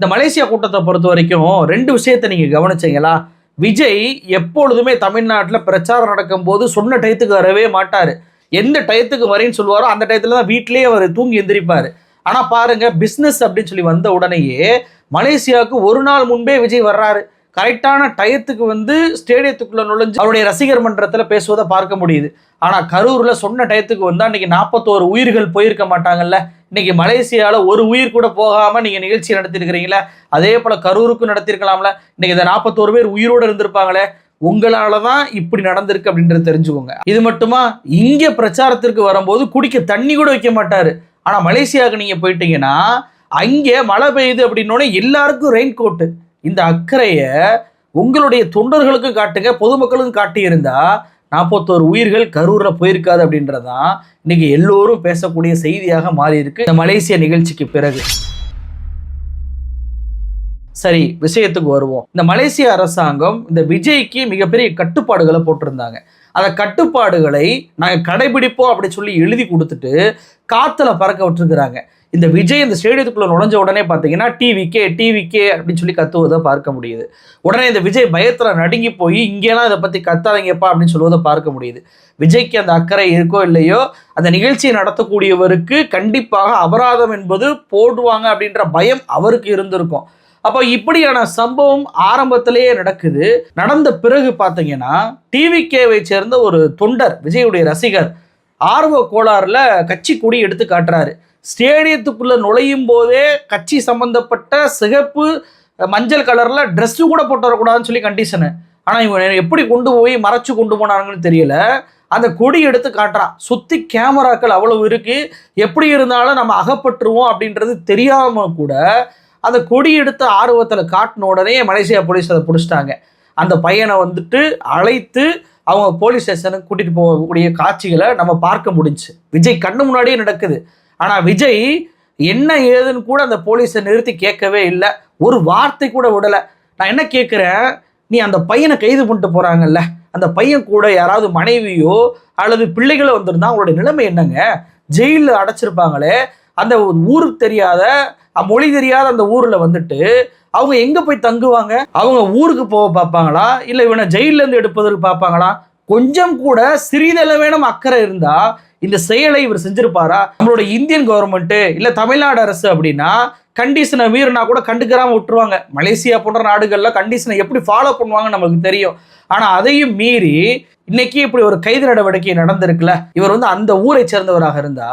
இந்த மலேசியா கூட்டத்தை பொறுத்த வரைக்கும் ரெண்டு விஷயத்தை நீங்கள் கவனிச்சிங்களா? விஜய் எப்பொழுதுமே தமிழ்நாட்டில் பிரச்சாரம் நடக்கும்போது சொன்ன டயத்துக்கு வரவே மாட்டார். எந்த டயத்துக்கு வரேன்னு சொல்லுவாரோ அந்த டயத்தில் தான் வீட்டிலேயே அவர் தூங்கி எந்திரிப்பார். ஆனால் பாருங்கள் பிஸ்னஸ் அப்படின்னு சொல்லி வந்த உடனேயே மலேசியாவுக்கு ஒரு நாள் முன்பே விஜய் வர்றாரு. கரெக்டான டயத்துக்கு வந்து ஸ்டேடியத்துக்குள்ள நுழைஞ்சு அவருடைய ரசிகர் மன்றத்தில் பேசுவதை பார்க்க முடியுது. ஆனால் கரூரில் சொன்ன டயத்துக்கு வந்து அன்றைக்கி நாற்பத்தோரு உயிர்கள் போயிருக்க மாட்டாங்கல்ல? இன்னைக்கு மலேசியால ஒரு உயிர் கூட போகாம நீங்க நிகழ்ச்சி நடத்திருக்கிறீங்களா அதே போல கரூருக்கும் நடத்திருக்கலாம்ல. இன்னைக்கு இந்த நாற்பத்தோரு பேர் உயிரோட இருந்திருப்பாங்களே உங்களால தான் இப்படி நடந்திருக்கு அப்படின்றத தெரிஞ்சுக்கோங்க. இது மட்டுமா இங்க பிரச்சாரத்திற்கு வரும்போது குடிக்க தண்ணி கூட வைக்க மாட்டாரு. ஆனா மலேசியாவுக்கு நீங்க போயிட்டீங்கன்னா அங்கே மழை பெய்யுது அப்படின்னோடனே எல்லாருக்கும் ரெயின் கோட்டு இந்த அக்கறையை உங்களுடைய தொண்டர்களுக்கும் காட்டுங்க பொதுமக்களுக்கும் காட்டியிருந்தா நாற்பத்தோரு உயிர்கள் கரூரில் போயிருக்காது அப்படின்றதான் இன்னைக்கு எல்லோரும் பேசக்கூடிய செய்தியாக மாறி இருக்கு இந்த மலேசிய நிகழ்ச்சிக்கு பிறகு. சரி விஷயத்துக்கு வருவோம். இந்த மலேசிய அரசாங்கம் இந்த விஜய்க்கு மிகப்பெரிய கட்டுப்பாடுகளை போட்டிருந்தாங்க. அந்த கட்டுப்பாடுகளை நாங்கள் கடைபிடிப்போம் அப்படி சொல்லி எழுதி கொடுத்துட்டு காற்றுல பறக்க விட்டுருக்குறாங்க. இந்த விஜய் இந்த ஸ்டேடியத்துக்குள்ள நுழைஞ்ச உடனே பார்த்தீங்கன்னா டிவிக்கே டிவிக்கே அப்படின்னு சொல்லி கத்துவதை பார்க்க முடியுது. உடனே இந்த விஜய் பயத்தில் நடுங்கி போய் இங்கேலாம் இதை பற்றி கத்தாதீங்கப்பா அப்படின்னு சொல்லுவதை பார்க்க முடியுது. விஜய்க்கு அந்த அக்கறை இருக்கோ இல்லையோ அந்த நிகழ்ச்சியை நடத்தக்கூடியவருக்கு கண்டிப்பாக அபராதம் என்பது போடுவாங்க அப்படின்ற பயம் அவருக்கு இருந்திருக்கும். அப்போ இப்படியான சம்பவம் ஆரம்பத்திலேயே நடக்குது. நடந்த பிறகு பார்த்தீங்கன்னா டிவிகேவை சேர்ந்த ஒரு தொண்டர் விஜயுடைய ரசிகர் ஆர்வ கோளாறுல கட்சி கொடி எடுத்து காட்டுறாரு. ஸ்டேடியத்துக்குள்ளே நுழையும் போதே கட்சி சம்பந்தப்பட்ட சிகப்பு மஞ்சள் கலரில் ட்ரெஸ்ஸு கூட போட்டு வரக்கூடாதுன்னு சொல்லி கண்டிஷனு ஆனால் இவங்க எப்படி கொண்டு போய் மறைச்சு கொண்டு போனாங்கன்னு தெரியல. அந்த கொடி எடுத்து காட்டுறான் சுற்றி கேமராக்கள் அவ்வளவு இருக்குது எப்படி இருந்தாலும் நம்ம அகப்பட்டுருவோம் அப்படின்றது தெரியாமல் கூட அந்த கொடி எடுத்த ஆர்வத்தில் காட்டின உடனே மலேசியா போலீஸ் அதை பிடிச்சிட்டாங்க. அந்த பையனை வந்துட்டு அழைத்து அவங்க போலீஸ் ஸ்டேஷனுக்கு கூட்டிகிட்டு போகக்கூடிய காட்சிகளை நம்ம பார்க்க முடிஞ்சு விஜய் கண்ணு முன்னாடியே நடக்குது. ஆனால் விஜய் என்ன ஏதுன்னு கூட அந்த போலீஸை நிறுத்தி கேட்கவே இல்லை. ஒரு வார்த்தை கூட விடலை. நான் என்ன கேட்குறேன் நீ அந்த பையனை கைது பண்ணிட்டு போகிறாங்கல்ல அந்த பையன் கூட யாராவது மனைவியோ அல்லது பிள்ளைகளோ வந்திருந்தா அவங்களோட நிலைமை என்னங்க? ஜெயிலில் அடைச்சிருப்பாங்களே. அந்த ஊருக்கு தெரியாத மொழி தெரியாத அந்த ஊரில் வந்துட்டு அவங்க எங்கே போய் தங்குவாங்க? அவங்க ஊருக்கு போக பார்ப்பாங்களா? இல்லை இவனை ஜெயிலில் இருந்து எடுப்பதற்கு பார்ப்பாங்களா? கொஞ்சம் கூட சிறிதளவேனும் அக்கறை இருந்தா இந்த செயலை இவர் செஞ்சிருப்பாரா? நம்மளோட இந்தியன் கவர்மெண்ட் இல்லை தமிழ்நாடு அரசு அப்படின்னா கண்டிஷனை மீறினா கூட கண்டுக்கிறாமல் விட்டுருவாங்க. மலேசியா போன்ற நாடுகள்ல கண்டிஷனை எப்படி ஃபாலோ பண்ணுவாங்க நமக்கு தெரியும். ஆனா அதையும் மீறி இன்னைக்கு இப்படி ஒரு கைது நடவடிக்கை நடந்திருக்குல்ல. இவர் வந்து அந்த ஊரை சேர்ந்தவராக இருந்தா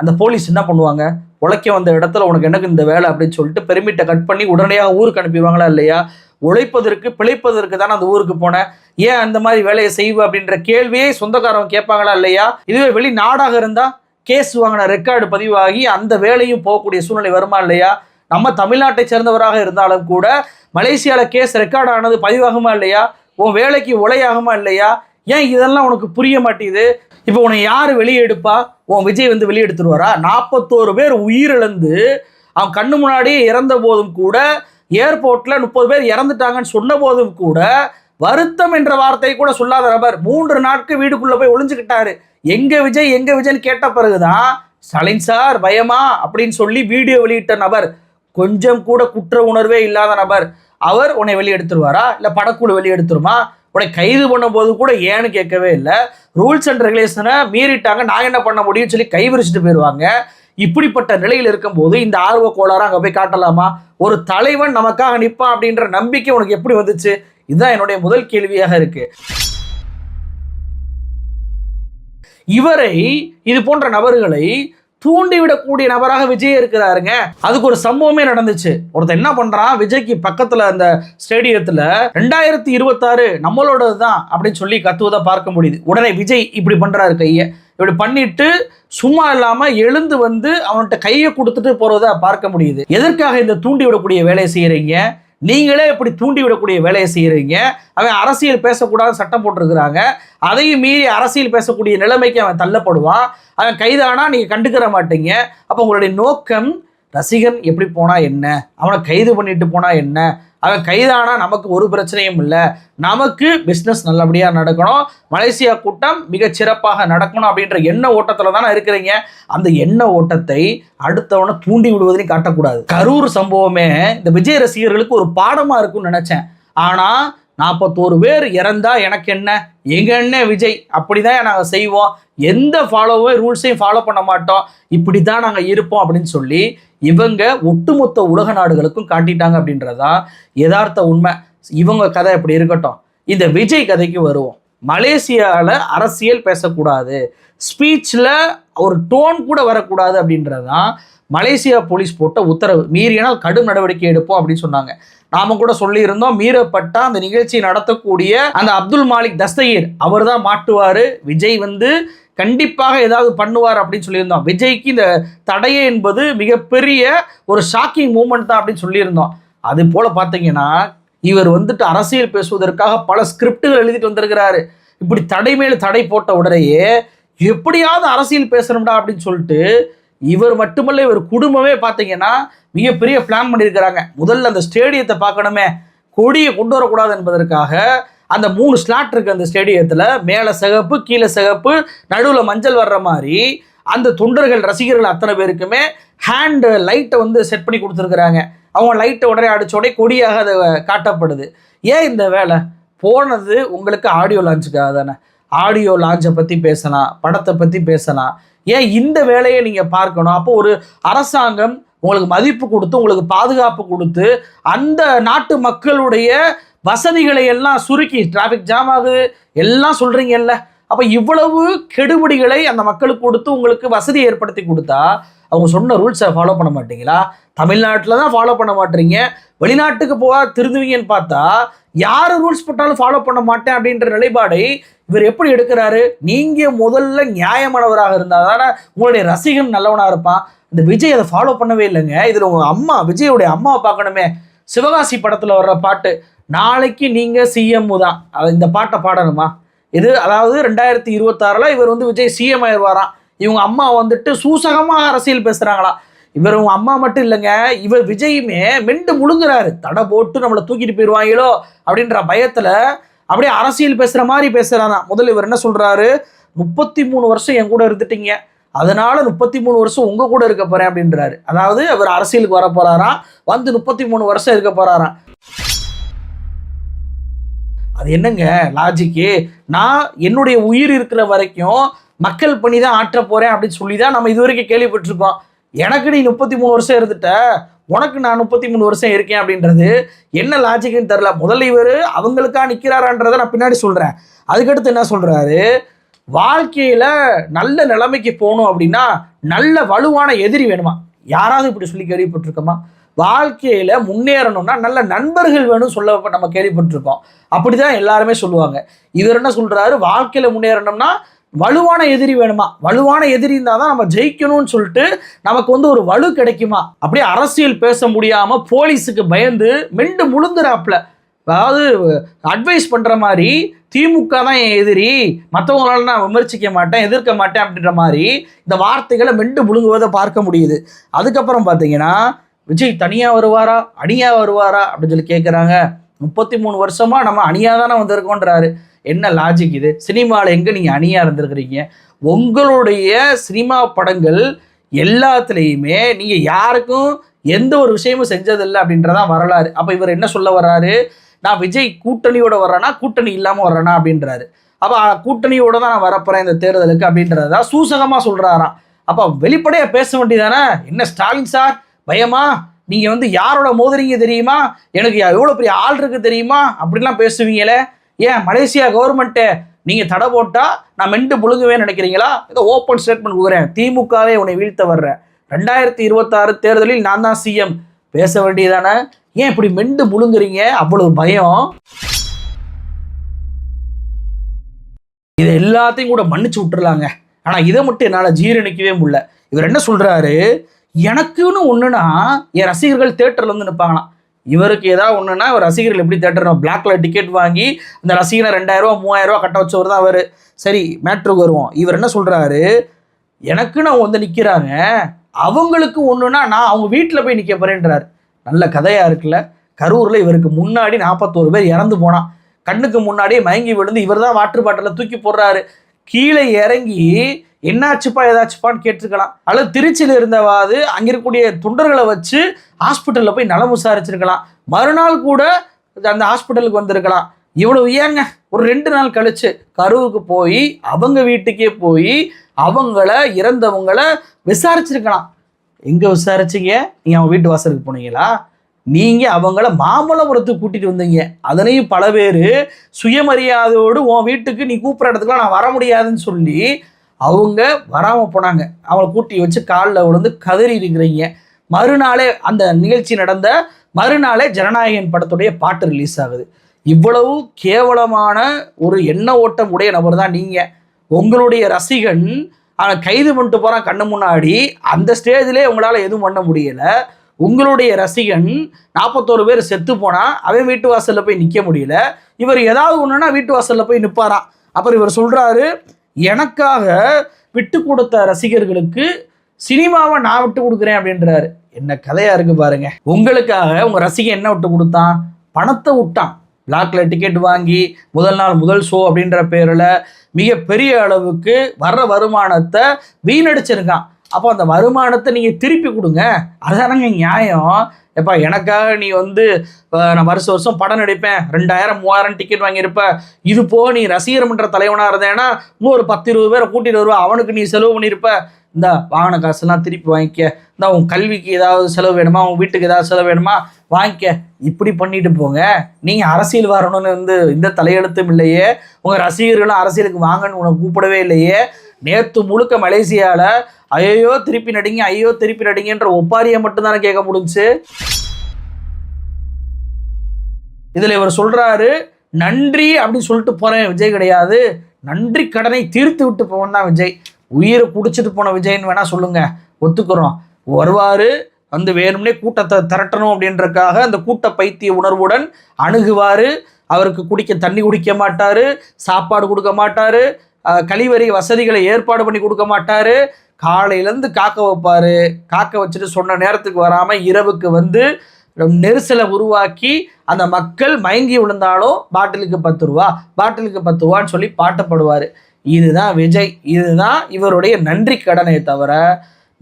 அந்த போலீஸ் என்ன பண்ணுவாங்க? உழைக்க வந்த இடத்துல உனக்கு எனக்கு இந்த வேலை அப்படின்னு சொல்லிட்டு பெருமிட்டை கட் பண்ணி உடனடியாக ஊருக்கு அனுப்பிடுவாங்களா இல்லையா? உழைப்பதற்கு பிழைப்பதற்கு தானே அந்த ஊருக்கு போனேன். ஏன் அந்த மாதிரி வேலையை செய்வ அப்படின்ற கேள்வியே சொந்தக்காரங்க கேட்பாங்களா இல்லையா? இதுவே வெளி நாடாக இருந்தால் கேஸ் வாங்கின ரெக்கார்டு பதிவாகி அந்த வேலையும் போகக்கூடிய சூழ்நிலை வருமா இல்லையா? நம்ம தமிழ்நாட்டை சேர்ந்தவராக இருந்தாலும் கூட மலேசியாவில் கேஸ் ரெக்கார்ட் ஆனது பதிவாகுமா இல்லையா? உன் வேலைக்கு உலையாகுமா இல்லையா? ஏன் இதெல்லாம் உனக்கு புரிய மாட்டேங்குது? இப்போ உன்னை யார் வெளியே எடுப்பா உன் விஜய் வந்து வெளியே எடுத்துருவாரா நாற்பத்தோரு பேர் உயிரிழந்து அவன் கண்ணு முன்னாடியே இறந்த போதும் கூட ஏர்போர்ட்ல முப்பது பேர் இறந்துட்டாங்கன்னு சொன்ன போதும் கூட வருத்தம் என்ற வார்த்தையை கூட சொல்லாத நபர் மூன்று நாட்கள் வீடுக்குள்ள போய் ஒளிஞ்சுக்கிட்டாரு. எங்க விஜய் எங்க விஜய்னு கேட்ட பிறகுதான் ஸ்டாலின் சார் பயமா? அப்படின்னு சொல்லி வீடியோ வெளியிட்ட நபர். கொஞ்சம் கூட குற்ற உணர்வே இல்லாத நபர். அவர் உன்னை வெளியெடுத்துருவாரா இல்ல படக்குழு வெளியெடுத்துருமா உன்னை கைது பண்ணும்போது கூட ஏன்னு கேட்கவே இல்லை. ரூல்ஸ் அண்ட் ரெகுலேஷனை மீறிட்டாங்க. நான் என்ன பண்ண முடியும்னு சொல்லி கை விரிச்சிட்டு போயிடுவாங்க இப்படிப்பட்ட நிலையில் இருக்கும்போது இந்த ஆர்வ கோளாறு அங்கே போய் காட்டலாமா? ஒரு தலைவன் நமக்காக நிற்பான் அப்படின்ற நம்பிக்கை உனக்கு எப்படி வந்துச்சு? இதுதான் என்னுடைய முதல் கேள்வியாக இருக்கு. இவரை இது போன்ற நபர்களை தூண்டிவிடக்கூடிய நபராக விஜய் இருக்கிறாருங்க. அதுக்கு ஒரு சம்பவமே நடந்துச்சு. ஒருத்தன் என்ன பண்றான்? விஜய்க்கு பக்கத்துல அந்த ஸ்டேடியத்துல ரெண்டாயிரத்தி இருபத்தாறு நம்மளோடது தான் அப்படின்னு சொல்லி கத்துவதை பார்க்க முடியுது. உடனே விஜய் இப்படி பண்றாரு கையை. இப்படி பண்ணிட்டு சும்மா இல்லாமல் எழுந்து வந்து அவன்கிட்ட கையை கொடுத்துட்டு போகிறத பார்க்க முடியுது. எதற்காக இந்த தூண்டி விடக்கூடிய வேலையை செய்கிறீங்க நீங்களே இப்படி தூண்டி விடக்கூடிய வேலையை செய்கிறீங்க அவன் அரசியல் பேசக்கூடாது சட்டம் போட்டிருக்கிறாங்க. அதையும் மீறி அரசியல் பேசக்கூடிய நிலைமைக்கு அவன் தள்ளப்படுவான். அவன் கைதானா? நீங்கள் கண்டுக்கிற மாட்டீங்க. அப்போ உங்களுடைய நோக்கம் ரசிகன் எப்படி போனால் என்ன? அவனை கைது பண்ணிட்டு போனால் என்ன? அவன் கைதானா நமக்கு ஒரு பிரச்சனையும் இல்லை. நமக்கு பிஸ்னஸ் நல்லபடியாக நடக்கணும். மலேசியா கூட்டம் மிக சிறப்பாக நடக்கணும் அப்படின்ற எண்ண ஓட்டத்தில் தானே இருக்கிறீங்க. அந்த எண்ண ஓட்டத்தை அடுத்தவனை தூண்டி விடுவதையும் காட்டக்கூடாது. கரூர் சம்பவமே இந்த விஜய் ரசிகர்களுக்கு ஒரு பாடமாக இருக்கும்னு நினச்சேன். ஆனால் நாற்பத்தோரு பேர் இறந்தா எனக்கு என்ன? எங்க என்ன விஜய்? அப்படிதான் நாங்கள் செய்வோம். எந்த ஃபாலோவே ரூல்ஸையும் ஃபாலோ பண்ண மாட்டோம். இப்படி தான் நாங்கள் இருப்போம் அப்படின்னு சொல்லி இவங்க ஒட்டுமொத்த உலக நாடுகளுக்கும் காட்டிட்டாங்க அப்படின்றதா யதார்த்த உண்மை. இவங்க கதை இப்படி இருக்கட்டும். இந்த விஜய் கதைக்கு வருவோம். மலேசியாவில் அரசியல் பேசக்கூடாது. ஸ்பீச்சில் ஒரு டோன் கூட வரக்கூடாது அப்படின்றதான் மலேசியா போலீஸ் போட்ட உத்தரவு. மீறினால் கடும் நடவடிக்கை எடுப்போம் அப்படின்னு சொன்னாங்க. நாம கூட சொல்லியிருந்தோம் மீறப்பட்ட அந்த நிகழ்ச்சி நடத்தக்கூடிய அந்த அப்துல் மாலிக் தஸ்தகீர் அவர் தான் மாட்டுவார் விஜய் வந்து கண்டிப்பாக ஏதாவது பண்ணுவார் அப்படின்னு சொல்லியிருந்தோம். விஜய்க்கு இந்த தடையை என்பது மிகப்பெரிய ஒரு ஷாக்கிங் மூமெண்ட் தான் அப்படின்னு சொல்லியிருந்தோம். அது போல பார்த்தீங்கன்னா இவர் வந்துட்டு அரசியல் பேசுவதற்காக பல ஸ்கிரிப்டுகள் எழுதிட்டு வந்திருக்கிறாரு. இப்படி தடை மேல் தடை போட்ட உடனேயே எப்படியாவது அரசியல் பேசணும்டா அப்படின்னு சொல்லிட்டு இவர் மட்டுமல்ல இவர் குடும்பமே பார்த்தீங்கன்னா மிகப்பெரிய பிளான் பண்ணியிருக்கிறாங்க. முதல்ல அந்த ஸ்டேடியத்தை பார்க்கணுமே. கொடியை கொண்டு வரக்கூடாது என்பதற்காக அந்த மூணு ஸ்லாட் இருக்கு அந்த ஸ்டேடியத்தில் மேலே சிகப்பு கீழே சிகப்பு நடுவில் மஞ்சள் வர்ற மாதிரி அந்த தொண்டர்கள் ரசிகர்கள் அத்தனை பேருக்குமே ஹேண்டு லைட்டை வந்து செட் பண்ணி கொடுத்துருக்குறாங்க. அவங்க லைட்டை உடனே அடித்த உடனே கொடியாக அது காட்டப்படுது. ஏன் இந்த வேலை? போனது உங்களுக்கு ஆடியோ லான்ச்சுக்காக தானே. ஆடியோ லான்ச்சை பற்றி பேசலாம் படத்தை பற்றி பேசலாம். ஏன் இந்த வேலையை நீங்கள் பார்க்கணும்? அப்போ ஒரு அரசாங்கம் உங்களுக்கு மதிப்பு கொடுத்து உங்களுக்கு பாதுகாப்பு கொடுத்து அந்த நாட்டு மக்களுடைய வசதிகளை எல்லாம் சுருக்கி டிராஃபிக் ஜாம் ஆகுது எல்லாம் சொல்கிறீங்கல்ல அப்போ இவ்வளவு கெடுபிடிகளை அந்த மக்களுக்கு கொடுத்து உங்களுக்கு வசதி ஏற்படுத்தி கொடுத்தா அவங்க சொன்ன ரூல்ஸை ஃபாலோ பண்ண மாட்டீங்களா? தமிழ்நாட்டில் தான் ஃபாலோ பண்ண மாட்டீங்க. வெளிநாட்டுக்கு போக திருந்துவீங்கன்னு பார்த்தா யார் ரூல்ஸ் போட்டாலும் ஃபாலோ பண்ண மாட்டேன் அப்படின்ற நிலைப்பாடை இவர் எப்படி எடுக்கிறாரு? நீங்கள் முதல்ல நியாயமானவராக இருந்தால் தானே உங்களுடைய ரசிகன் நல்லவனாக இருப்பான். இந்த விஜய் அதை ஃபாலோ பண்ணவே இல்லைங்க. இதில் உங்கள் அம்மா விஜயோடைய அம்மாவை பார்க்கணுமே. சிவகாசி படத்தில் வர்ற பாட்டு நாளைக்கு நீங்கள் சிஎம் தான். இந்த பாட்டை பாடணுமா? இது அதாவது ரெண்டாயிரத்தி இருபத்தாறில் இவர் வந்து விஜய் சிஎம் ஆயிடுவாராம் இவங்க அம்மா வந்துட்டு சூசகமாக அரசியல் பேசுகிறாங்களா இவர் உங்க அம்மா மட்டும் இல்லைங்க. இவர் விஜயுமே மெண்டு முழுங்குறாரு. தடை போட்டு நம்மளை தூக்கிட்டு போயிடுவாங்களோ அப்படின்ற பயத்தில் அப்படியே அரசியல் பேசுகிற மாதிரி பேசுகிறானா முதல்ல இவர் என்ன சொல்கிறாரு முப்பத்தி மூணு வருஷம் என் கூட இருந்துட்டீங்க. அதனால முப்பத்தி மூணு வருஷம் உங்க கூட இருக்க போறேன் அப்படின்றாரு. அதாவது அவர் அரசியலுக்கு வர போறாராம் வந்து முப்பத்தி மூணு வருஷம் இருக்க போறாராம் அது என்னங்க? லாஜிக்கு நான் என்னுடைய உயிர் இருக்கிற வரைக்கும் மக்கள் பணி தான் ஆற்ற போறேன் அப்படின்னு சொல்லி தான் நம்ம இது வரைக்கும் கேள்விப்பட்டிருக்கோம். எனக்கு நீ முப்பத்தி மூணு வருஷம் இருந்துட்ட. உனக்கு நான் முப்பத்தி மூணு வருஷம் இருக்கேன் அப்படின்றது என்ன லாஜிக்குன்னு தெரில முதல்ல இவர் அவங்களுக்கா நிற்கிறாரான்றதை நான் பின்னாடி சொல்கிறேன் அதுக்கடுத்து என்ன சொல்கிறாரு வாழ்க்கையில் நல்ல நிலைமைக்கு போகணும் அப்படின்னா நல்ல வலுவான எதிரி வேணுமா? யாராவது இப்படி சொல்லி கேள்விப்பட்டிருக்கோமா? வாழ்க்கையில் முன்னேறணும்னா நல்ல நண்பர்கள் வேணும் சொல்ல நம்ம கேள்விப்பட்டிருக்கோம். அப்படி தான் எல்லாருமே சொல்லுவாங்க. இவர் என்ன சொல்கிறாரு வாழ்க்கையில் முன்னேறணும்னா வலுவான எதிரி வேணுமா? வலுவான எதிரி இருந்தால் தான் நம்ம ஜெயிக்கணும்னு சொல்லிட்டு நமக்கு வந்து ஒரு வலு கிடைக்குமா? அப்படியே அரசியல் பேச முடியாமல் போலீஸுக்கு பயந்து மெண்டு முழுங்குறாப்புல. அதாவது அட்வைஸ் பண்ணுற மாதிரி திமுக தான் என் எதிரி மற்றவங்களால நான் விமர்சிக்க மாட்டேன் எதிர்க்க மாட்டேன் அப்படின்ற மாதிரி இந்த வார்த்தைகளை மெண்டு முழுங்குவதை பார்க்க முடியுது. அதுக்கப்புறம் பார்த்தீங்கன்னா விஜய் தனியாக வருவாரா? அணியாக வருவாரா? அப்படின்னு சொல்லி கேட்குறாங்க முப்பத்தி மூணு வருஷமாக நம்ம அணியாக தானே வந்திருக்கோன்றாரு. என்ன லாஜிக் இது? சினிமாவில் எங்கே நீங்கள் அணியாக இருந்திருக்கிறீங்க? உங்களுடைய சினிமா படங்கள் எல்லாத்துலேயுமே நீங்கள் யாருக்கும் எந்த ஒரு விஷயமும் செஞ்சதில்லை அப்படின்றதான் வரலாறு. அப்போ இவர் என்ன சொல்ல வர்றாரு? நான் விஜய் கூட்டணியோட வர்றேனா கூட்டணி இல்லாமல் வர்றேனா அப்படின்றாரு. அப்போ கூட்டணியோட தான் நான் வரப்போகிறேன் இந்த தேர்தலுக்கு அப்படின்றதா சூசகமாக சொல்கிறாராம் அப்போ வெளிப்படையாக பேச வேண்டியதானே? என்ன ஸ்டாலின் சார்? பயமா? நீங்கள் வந்து யாரோட மோதுறீங்க தெரியுமா? எனக்கு எவ்வளோ பெரிய ஆள் இருக்குது தெரியுமா? அப்படிலாம் பேசுவீங்களே? ஏன் மலேசியா கவர்மெண்ட்டு நீங்கள் தடை போட்டால் நான் மெண்டு முழுங்குவேன்னு நினைக்கிறீங்களா? இதை ஓப்பன் ஸ்டேட்மெண்ட் கொடுக்குறேன். திமுகவே உன்னை வீழ்த்த வர்றேன் ரெண்டாயிரத்தி இருபத்தாறு தேர்தலில் நான் தான் சிஎம் பேச வேண்டியதானே? ஏன் இப்படி மெண்டு முழுங்குறீங்க அவ்வளவு பயம். இதை எல்லாத்தையும் கூட மன்னிச்சு விட்டுருலாங்க ஆனால் இதை மட்டும் என்னால் ஜீரணிக்கவே முடியல. இவர் என்ன சொல்கிறாரு எனக்குன்னு ஒன்றுனா என் ரசிகர்கள் தேட்டரில் வந்து நிற்பாங்களாம் இவருக்கு ஏதாவது ஒன்றுனா அவர் ரசிகர்கள் எப்படி தேட்டர் பிளாக்ல டிக்கெட் வாங்கி அந்த ரசிகனை ரெண்டாயிரரூவா மூவாயிரரூவா கட்ட வச்சவர் தான் அவர். சரி மேட்ருக்கு வருவோம். இவர் என்ன சொல்கிறாரு எனக்குன்னு அவங்க வந்து நிற்கிறாங்க அவங்களுக்கு ஒன்றுன்னா நான் அவங்க வீட்டில் போய் நிற்க போகிறேன்றார் நல்ல கதையாக இருக்குல்ல. கரூரில் இவருக்கு முன்னாடி நாற்பத்தோரு பேர் இறந்து போனான் கண்ணுக்கு முன்னாடியே மயங்கி விழுந்து இவர் தான் வாட்டர் பாட்டிலில் தூக்கி போடுறாரு. கீழே இறங்கி என்னாச்சுப்பா ஏதாச்சுப்பான்னு கேட்டிருக்கலாம். அல்லது திருச்சியில் இருந்தவாது அங்க இருக்கக்கூடிய தொண்டர்களை வச்சு ஹாஸ்பிட்டல்ல போய் நலம் விசாரிச்சிருக்கலாம். மறுநாள் கூட அந்த ஹாஸ்பிட்டலுக்கு வந்திருக்கலாம். இவ்வளவு ஏங்க? ஒரு ரெண்டு நாள் கழிச்சு கருவுக்கு போய் அவங்க வீட்டுக்கே போய் அவங்கள இறந்தவங்கள விசாரிச்சிருக்கலாம். எங்க விசாரிச்சீங்க? நீங்க அவங்க வீட்டு வாசலுக்கு போனீங்களா? நீங்க அவங்கள மாமல்லபுரத்துக்கு கூட்டிட்டு வந்தீங்க. அதனையும் பல பேர் சுயமரியாதையோடு உன் வீட்டுக்கு நீ கூப்பிட்ற இடத்துக்குலாம் நான் வர முடியாதுன்னு சொல்லி அவங்க வராமல் போனாங்க. அவங்கள கூட்டி வச்சு காலில் விழுந்து கதறி இருக்கிறீங்க. மறுநாளே அந்த நிகழ்ச்சி நடந்த மறுநாளே ஜனநாயகன் படத்துடைய பாட்டு ரிலீஸ் ஆகுது. இவ்வளவு கேவலமான ஒரு எண்ண ஓட்டம் உடைய நபர் தான் நீங்கள் உங்களுடைய ரசிகன் கைது பண்ணிட்டு போகிறான் கண்ணு முன்னாடி. அந்த ஸ்டேஜ்லேயே உங்களால் எதுவும் பண்ண முடியல. உங்களுடைய ரசிகன் நாற்பத்தோரு பேர் செத்து போனால் அவன் வீட்டு வாசலில் போய் நிற்க முடியல. இவர் ஏதாவது ஒன்றுனா வீட்டு வாசலில் போய் நிற்பாராம் அப்புறம் இவர் சொல்கிறாரு எனக்காக விட்டு கொடுத்த ரசிகர்களுக்கு சினிமாவை நான் விட்டு கொடுக்குறேன் அப்படின்றாரு. என்ன கதையா இருக்கு பாருங்க. உங்களுக்காக உங்க ரசிகன் என்ன விட்டு கொடுத்தான்? பணத்தை விட்டான். பிளாக்ல டிக்கெட் வாங்கி முதல் நாள் முதல் ஷோ அப்படின்ற பேரில் மிகப்பெரிய அளவுக்கு வர்ற வருமானத்தை வீணடிச்சிருக்கான். அப்போ அந்த வருமானத்தை நீங்கள் திருப்பி கொடுங்க. அதுதானங்க நியாயம். எப்பா எனக்காக நீ வந்து நான் வருஷம் வருஷம் படம் நடிப்பேன் ரெண்டாயிரம் மூவாயிரம் டிக்கெட் வாங்கியிருப்ப. இது போ நீ ரசிகர் மன்ற தலைவனாக இருந்தேன்னா இன்னும் ஒரு பத்து இருபது பேரை கூட்டிட்டு வருவா. அவனுக்கு நீ செலவு பண்ணியிருப்ப. இந்த வாகன காசெல்லாம் திருப்பி வாங்கிக்க. இந்த உன் கல்விக்கு ஏதாவது செலவு வேணுமா? உன் வீட்டுக்கு ஏதாவது செலவு வேணுமா? வாங்கிக்க. இப்படி பண்ணிட்டு போங்க. நீங்கள் அரசியல் வரணும்னு வந்து இந்த தலையெழுத்தும் இல்லையே. உங்கள் ரசிகர்களும் அரசியலுக்கு வாங்கன்னு உனக்கு கூப்பிடவே இல்லையே. நேற்று முழுக்க மலேசியாவில் ஐயோ திருப்பி நடிங்க ஐயோ திருப்பி நடிங்கன்ற ஒப்பாரியை மட்டும்தானே கேட்க முடிஞ்சுச்சு. இதில் இவர் சொல்கிறாரு நன்றி அப்படின்னு சொல்லிட்டு போகிறேன் விஜய் கிடையாது. நன்றி கடனை தீர்த்து விட்டு போவன் தான் விஜய். உயிரை குடிச்சிட்டு போன விஜய்ன்னு வேணால் சொல்லுங்கள் ஒத்துக்கிறோம். வருவார் வந்து வேணும்னே கூட்டத்தை திரட்டணும் அப்படின்றக்காக அந்த கூட்ட பைத்திய உணர்வுடன் அணுகுவார். அவருக்கு குடிக்க தண்ணி குடிக்க மாட்டார் சாப்பாடு கொடுக்க மாட்டார். கழிவறை வசதிகளை ஏற்பாடு பண்ணி கொடுக்க மாட்டார். காலையிலேருந்து காக்க வைப்பார். காக்க வச்சுட்டு சொன்ன நேரத்துக்கு வராமல் இரவுக்கு வந்து நெரிசலை உருவாக்கி அந்த மக்கள் மயங்கி விழுந்தாலும் பாட்டிலுக்கு பத்து ரூபா பாட்டிலுக்கு பத்து ரூபான்னு சொல்லி பாட்டப்படுவார் இதுதான் விஜய். இதுதான் இவருடைய நன்றி கடனை தவிர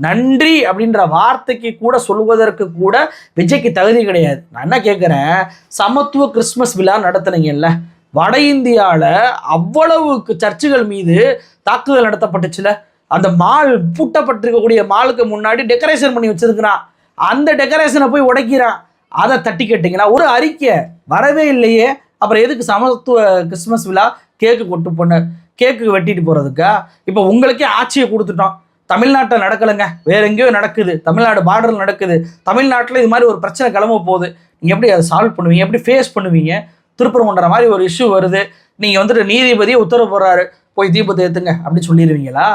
நன்றி அப்படின்ற வார்த்தைக்கு கூட சொல்வதற்கு கூட விஜய்க்கு தகுதி கிடையாது. நான் என்ன கேட்குறேன் சமத்துவ கிறிஸ்மஸ் விழா நடத்துனீங்கல்ல. வட இந்தியாவில் அவ்வளவுக்கு சர்ச்சுகள் மீது தாக்குதல் நடத்தப்பட்டுச்சுல. அந்த மால் பூட்டப்பட்டிருக்கக்கூடிய மாலுக்கு முன்னாடி டெக்கரேஷன் பண்ணி வச்சிருக்கிறான். அந்த டெக்கரேஷனை போய் உடைக்கிறான். அதை தட்டி கேட்டிங்களா? ஒரு அறிக்கை வரவே இல்லையே. அப்புறம் எதுக்கு சமத்துவ கிறிஸ்மஸ் விழா கேக்கு கொட்டு பொண்ணு? கேக்கு வெட்டிட்டு போகிறதுக்கா இப்போ உங்களுக்கே ஆட்சியை கொடுத்துட்டோம். தமிழ்நாட்டில் நடக்கலைங்க. வேற எங்கேயோ நடக்குது. தமிழ்நாடு பார்டரில் நடக்குது. தமிழ்நாட்டில் இது மாதிரி ஒரு பிரச்சனை கிளம்ப போகுது. நீங்கள் எப்படி அதை சால்வ் பண்ணுவீங்க? எப்படி ஃபேஸ் பண்ணுவீங்க? திருப்பரங்குன்ற மாதிரி ஒரு இஷ்யூ வருது. நீங்கள் வந்துட்டு நீதிபதியே உத்தரவு போடுறாரு. போய் தீபத்தை ஏற்றுங்க அப்படின்னு சொல்லிடுவீங்களா?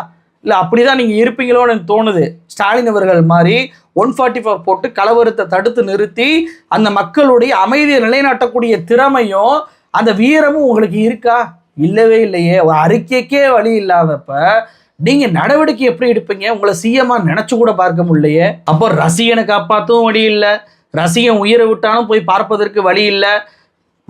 இல்லை அப்படி தான் நீங்கள் இருப்பீங்களோன்னு எனக்கு தோணுது. ஸ்டாலின் அவர்கள் மாதிரி ஒன் ஃபார்ட்டி ஃபோர் போட்டு கலவரத்தை தடுத்து நிறுத்தி அந்த மக்களுடைய அமைதியை நிலைநாட்டக்கூடிய திறமையும் அந்த வீரமும் உங்களுக்கு இருக்கா? இல்லவே இல்லையே. ஒரு அறிக்கைக்கே வழி இல்லாதப்ப நீங்கள் நடவடிக்கை எப்படி எடுப்பீங்க? உங்களை சீயமாக நினச்சி கூட பார்க்க முடியலையே. அப்போ ரசிகனை காப்பாற்றவும் வழி இல்லை. ரசிகன் உயிரை விட்டாலும் போய் பார்ப்பதற்கு வழி இல்லை.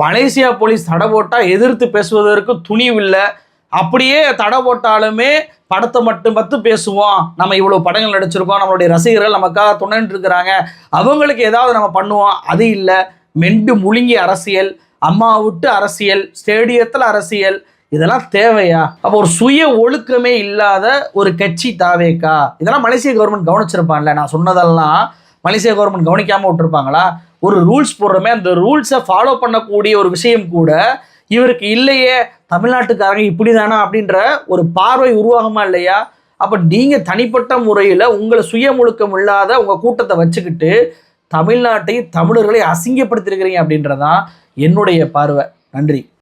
மலேசியா போலீஸ் தடை போட்டால் எதிர்த்து பேசுவதற்கு துணிவு இல்லை அப்படியே தடை போட்டாலுமே படத்தை மட்டும் பத்து பேசுவோம். நம்ம இவ்வளோ படங்கள் நடிச்சிருக்கோம். நம்மளுடைய ரசிகர்கள் நமக்காக துணைன்னு இருக்கிறாங்க. அவங்களுக்கு ஏதாவது நம்ம பண்ணுவோம். அது இல்லை. மெண்டு முழுங்கி அரசியல் அம்மா விட்டு அரசியல் ஸ்டேடியத்தில் அரசியல் இதெல்லாம் தேவையா? அப்போ ஒரு சுய ஒழுக்கமே இல்லாத ஒரு கட்சி தாவேக்கா? இதெல்லாம் மலேசிய கவர்மெண்ட் கவனிச்சிருப்பான்ல. நான் சொன்னதெல்லாம் மலேசிய கவர்மெண்ட் கவனிக்காம விட்டுருப்பாங்களா? ஒரு ரூல்ஸ் போடுறோமே அந்த ரூல்ஸை ஃபாலோ பண்ணக்கூடிய ஒரு விஷயம் கூட இவருக்கு இல்லையே தமிழ்நாட்டுக்காரங்க இப்படி தானா அப்படின்ற ஒரு பார்வை உருவாகுமா இல்லையா? அப்போ நீங்கள் தனிப்பட்ட முறையில் உங்களை சுயமுழுக்கம் இல்லாத உங்கள் கூட்டத்தை வச்சுக்கிட்டு தமிழ்நாட்டை தமிழர்களை அசிங்கப்படுத்திருக்கிறீங்க அப்படின்றதான் என்னுடைய பார்வை. நன்றி.